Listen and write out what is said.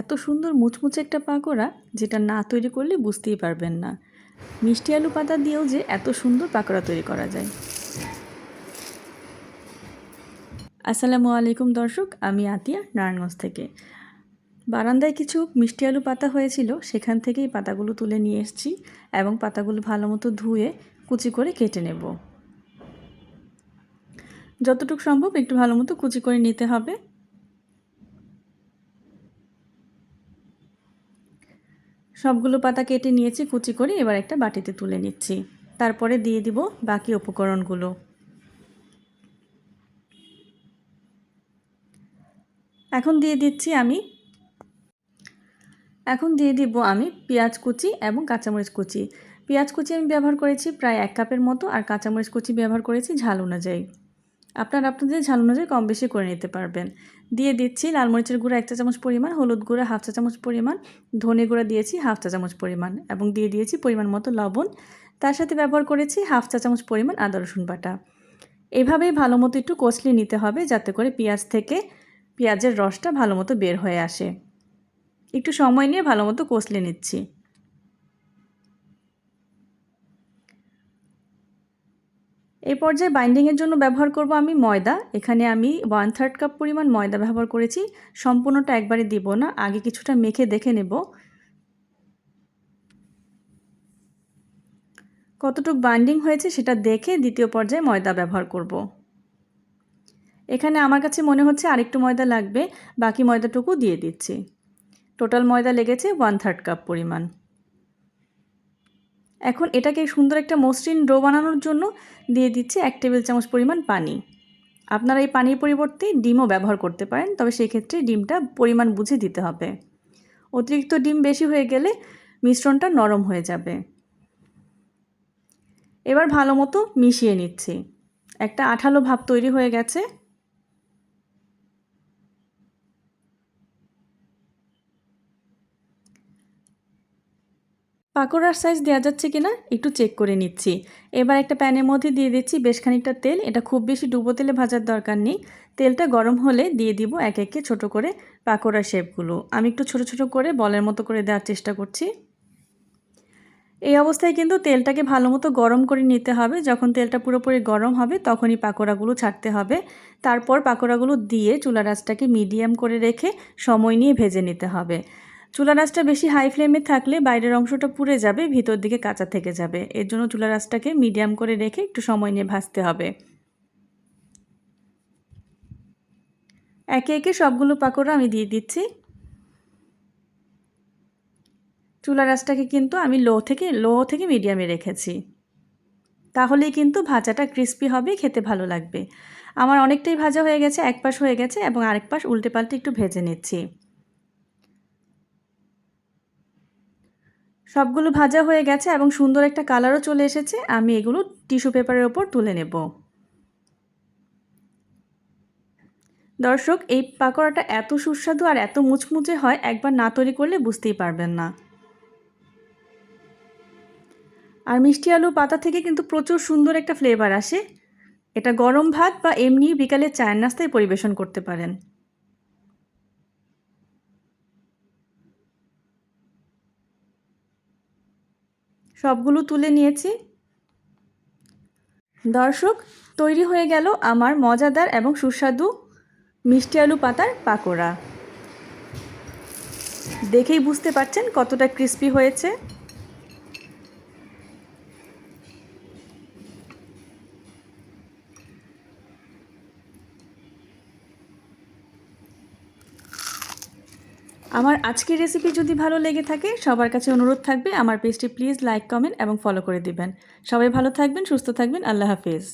এত সুন্দর মুচমুচে একটা পাকোড়া যেটা না তৈরি করলে বুঝতেই পারবেন না। মিষ্টি আলু পাতা দিয়েও যে এত সুন্দর পাকোড়া তৈরি করা যায়। আসসালামু আলাইকুম দর্শক, আমি আতিয়া, নারায়ণগঞ্জ থেকে। বারান্দায় কিছু মিষ্টি আলু পাতা হয়েছিল, সেখান থেকেই পাতাগুলো তুলে নিয়ে এসেছি এবং পাতাগুলো ভালো মতো ধুয়ে কুচি করে কেটে নেব। যতটুকু সম্ভব একটু ভালো মতো কুচি করে নিতে হবে। সবগুলো পাতা কেটে নিয়েছি, কুচি করে এবার একটা বাটিতে তুলে নিচ্ছি। তারপরে দিয়ে দিব বাকি উপকরণগুলো। এখন দিয়ে দিচ্ছি আমি, এখন দিয়ে দিব আমি পেঁয়াজ কুচি এবং কাঁচামরিচ কুচি। পেঁয়াজ কুচি আমি ব্যবহার করেছি প্রায় এক কাপের মতো, আর কাঁচামরিচ কুচি ব্যবহার করেছি ঝাল অনুযায়ী। আপনারা আপনাদের ঝাল অনুযায়ী কম বেশি করে নিতে পারবেন। দিয়ে দিচ্ছি লাল মরিচের গুঁড়া এক চা চামচ পরিমাণ, হলুদ গুঁড়া হাফ চা চামচ পরিমাণ, ধনে গুঁড়া দিয়েছি হাফ চা চামচ পরিমাণ এবং দিয়ে দিয়েছি পরিমাণ মতো লবণ। তার সাথে ব্যবহার করেছি হাফ চা চামচ পরিমাণ আদা রসুন বাটা। এভাবেই ভালো মতো একটু কষলে নিতে হবে যাতে করে পেঁয়াজ থেকে পেঁয়াজের রসটা ভালো মতো বের হয়ে আসে। একটু সময় নিয়ে ভালো মতো কষলে নিচ্ছি। এই পর্যায়ে বাইন্ডিংয়ের জন্য ব্যবহার করব আমি ময়দা। এখানে আমি ওয়ান থার্ড কাপ পরিমাণ ময়দা ব্যবহার করেছি। সম্পূর্ণটা একবারে দিব না, আগে কিছুটা মেখে দেখে নেব। কতটুক বাইন্ডিং হয়েছে সেটা দেখে দ্বিতীয় পর্যায়ে ময়দা ব্যবহার করব। এখানে আমার কাছে মনে হচ্ছে আরেকটু ময়দা লাগবে, বাকি ময়দাটুকু দিয়ে দিচ্ছি। টোটাল ময়দা লেগেছে ওয়ান থার্ড কাপ পরিমাণ। এখন এটাকে সুন্দর একটা মসৃণ ডো বানানোর জন্য দিয়ে দিচ্ছি এক টেবিল চামচ পরিমাণ পানি। আপনারা এই পানির পরিবর্তে ডিমও ব্যবহার করতে পারেন, তবে সেই ক্ষেত্রে ডিমটা পরিমাণ বুঝে দিতে হবে। অতিরিক্ত ডিম বেশি হয়ে গেলে মিশ্রণটা নরম হয়ে যাবে। এবার ভালো মতো মিশিয়ে নিচ্ছি। একটা আঠালো ভাব তৈরি হয়ে গেছে। পাকোড়ার সাইজ দেওয়া যাচ্ছে কি না একটু চেক করে নিচ্ছি। এবার একটা প্যানের মধ্যে দিয়ে দিচ্ছি বেশ খানিকটা তেল। এটা খুব বেশি ডুবো তেলে ভাজার দরকার নেই। তেলটা গরম হলে দিয়ে দিব এক একে ছোট করে পাকোড়ার শেপগুলো আমি একটু ছোট ছোট করে বলের মতো করে দেওয়ার চেষ্টা করছি। এই অবস্থায় কিন্তু তেলটাকে ভালো মতো গরম করে নিতে হবে। যখন তেলটা পুরোপুরি গরম হবে তখনই পাকোড়াগুলো ছাড়তে হবে। তারপর পাকোড়াগুলো দিয়ে চুলা রাসটাকে মিডিয়াম করে রেখে সময় নিয়ে ভেজে নিতে হবে। চুলা রাসটা বেশি হাই ফ্লেমে থাকলে বাইরের অংশটা পুড়ে যাবে, ভিতর দিকে কাঁচা থেকে যাবে। এর জন্য চুলা রাসটাকে মিডিয়াম করে রেখে একটু সময় নিয়ে ভাজতে হবে। একে একে সবগুলো পাকোড়া আমি দিয়ে দিচ্ছি। চুলা রাসটাকে কিন্তু আমি লো থেকে লো থেকে মিডিয়ামে রেখেছি। তাহলেই কিন্তু ভাজাটা ক্রিস্পি হবে, খেতে ভালো লাগবে। আমার অনেকটাই ভাজা হয়ে গেছে এক পাশ হয়ে গেছে এবং আরেক পাশ উল্টে পাল্টে একটু ভেজে নিচ্ছি। সবগুলো ভাজা হয়ে গেছে এবং সুন্দর একটা কালারও চলে এসেছে। আমি এগুলো টিস্যু পেপারের ওপর তুলে নেব। দর্শক, এই পাকোড়াটা এত সুস্বাদু আর এত মুচমুচে হয়, একবার না তৈরি করলে বুঝতেই পারবেন না। আর মিষ্টি আলু পাতা থেকে কিন্তু প্রচুর সুন্দর একটা ফ্লেভার আসে। এটা গরম ভাত বা এমনি বিকালে চায়ের নাস্তায় পরিবেশন করতে পারেন। সবগুলো তুলে নিয়েছি। দর্শক, তৈরি হয়ে গেল আমার মজাদার এবং সুস্বাদু মিষ্টি আলু পাতার পাকোড়া। দেখেই বুঝতে পারছেন কতটা ক্রিস্পি হয়েছে। আমার আজকের রেসিপি যদি ভালো লেগে থাকে, সবার কাছে অনুরোধ থাকবে আমার পেজটি প্লিজ লাইক কমেন্ট এবং ফলো করে দিবেন। সবাই ভালো থাকবেন, সুস্থ থাকবেন, আল্লাহ হাফিজ।